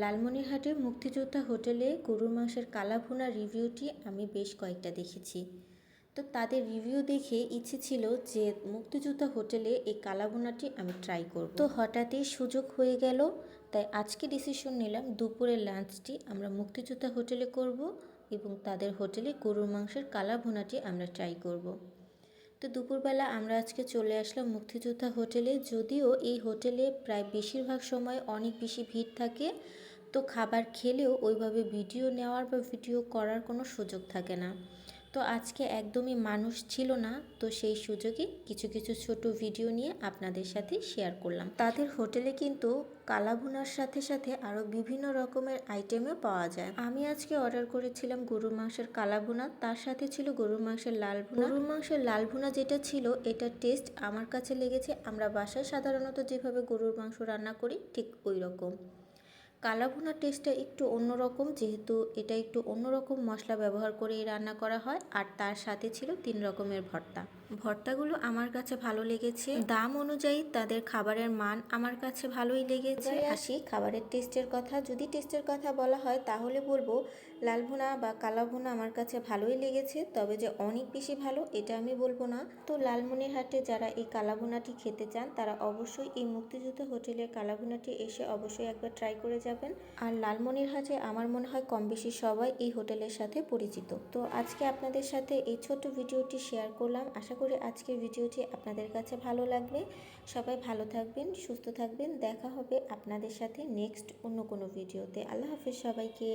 লালমনিরহাটে মুক্তিযোদ্ধা হোটেলে গরুর মাংসের কালা ভুনা রিভিউটি আমি বেশ কয়েকটা দেখেছি। তো তাদের রিভিউ দেখে ইচ্ছে ছিল যে মুক্তিযোদ্ধা হোটেলে এই কালা ভুনাটি আমি ট্রাই করব। তো হঠাৎই সুযোগ হয়ে গেল, তাই আজকে ডিসিশন নিলাম দুপুরের লাঞ্চটি আমরা মুক্তিযোদ্ধা হোটেলে করব এবং তাদের হোটেলে গরুর মাংসের কালা ভুনাটি আমরা ট্রাই করব। তো দুপুরবেলা আমরা আজকে চলে আসলাম মুক্তিযোদ্ধা হোটেলে। যদিও এই হোটেলে প্রায় বেশিরভাগ সময় অনেক বেশি ভিড় থাকে, তো খাবার খেলেও ওইভাবে ভিডিও নেওয়ার বা ভিডিও করার কোনো সুযোগ থাকে না। তো আজকে একদমই মানুষ ছিল না, তো সেই সুযোগে কিছু কিছু ছোট ভিডিও নিয়ে আপনাদের সাথে শেয়ার করলাম। তাদের হোটেলে কিন্তু কালাভুনার সাথে সাথে আরও বিভিন্ন রকমের আইটেমও পাওয়া যায়। আমি আজকে অর্ডার করেছিলাম গরুর মাংসের কালাভুনা, তার সাথে ছিল গরুর মাংসের লাল ভুনা গরুর মাংসের লাল ভুনা যেটা ছিল এটার টেস্ট আমার কাছে লেগেছে। আমরা বাসায় সাধারণত যেভাবে গরুর মাংস রান্না করি, ঠিক ওই রকম কালা টেস্টটা একটু অন্যরকম, যেহেতু এটা একটু অন্যরকম মশলা ব্যবহার করে রান্না করা হয়, আর তার সাথে ছিল তিন রকমের ভর্তা। ভর্তাগুলো আমার কাছে ভালো লেগেছে। দাম অনুযায়ী তাদের খাবারের মান আমার কাছে ভালোই লেগেছে। আসি খাবারের টেস্টের কথা। যদি টেস্টের কথা বলা হয়, তাহলে বলব লাল ভুনা বা কালা ভুনা আমার কাছে ভালোই লেগেছে, তবে যে অনেক বেশি ভালো এটা আমি বলব না। তো লালমনিরহাটে যারা এই কালা ভুনাটি খেতে চান, তারা অবশ্যই এই মুক্তিযুদ্ধ হোটেলের কালা ভুনাটি এসে অবশ্যই একবার ট্রাই করে যাবেন। আর লালমনিরহাটে আমার মনে হয় কম বেশি সবাই এই হোটেলের সাথে পরিচিত। তো আজকে আপনাদের সাথে এই ছোট্ট ভিডিওটি শেয়ার করলাম। আশা করি আজকের ভিডিওটি আপনাদের কাছে ভালো লাগবে। সবাই ভালো থাকবেন, সুস্থ থাকবেন। দেখা হবে আপনাদের সাথে নেক্সট অন্য কোনো ভিডিওতে। আল্লাহ হাফিজ সবাইকে।